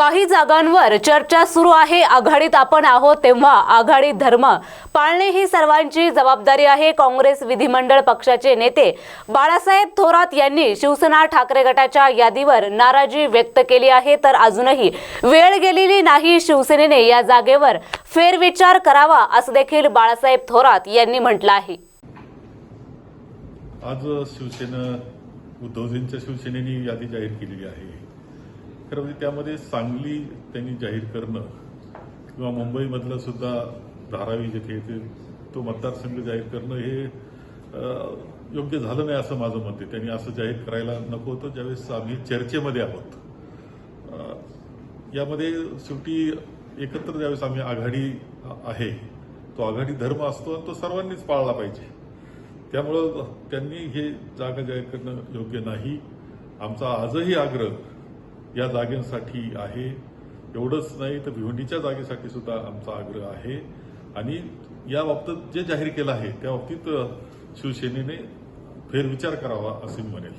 काही जागांवर चर्चा सुरू आहे. आघाडीत आपण आहोत तेव्हा आघाडी धर्म पाळणे ही सर्वांची जबाबदारी आहे. काँग्रेस विधिमंडळ पक्षाचे नेते बाळासाहेब थोरात यांनी शिवसेना ठाकरे गटाच्या यादीवर नाराजी व्यक्त केली आहे. तर अजूनही वेळ गेलेली नाही शिवसेनेने या जागेवर फेरविचार करावा असं देखील बाळासाहेब थोरात यांनी म्हटलं आहे. आज शिवसेना उद्धवजींच्या शिवसेनेने यादी जाहीर केलेली आहे. खरं म्हणजे त्यामध्ये सांगली त्यांनी जाहीर करणं किंवा मुंबईमधलं सुद्धा धारावी जिथे ते तो मतदारसंघ जाहीर करणं हे योग्य झालं नाही असं माझं मत आहे. त्यांनी असं जाहीर करायला नको होतं. ज्यावेळेस आम्ही चर्चेमध्ये आहोत यामध्ये शेवटी एकत्र ज्यावेळेस आम्ही आघाडी आहे तो आघाडी धर्म असतो आणि तो सर्वांनीच पाळला पाहिजे. त्यामुळं त्यांनी हे जागा जाहीर करणं योग्य नाही. आमचा आजही आग्रह या जागेसाठी आहे. एवढंच नाही तर भिवंडीच्या जागेसाठी सुद्धा आमचा आग्रह आहे. आणि या बाबतीत जे जाहीर केलं आहे त्या बाबतीत शिवसेनेने फेरविचार करावा असे म्हणेल.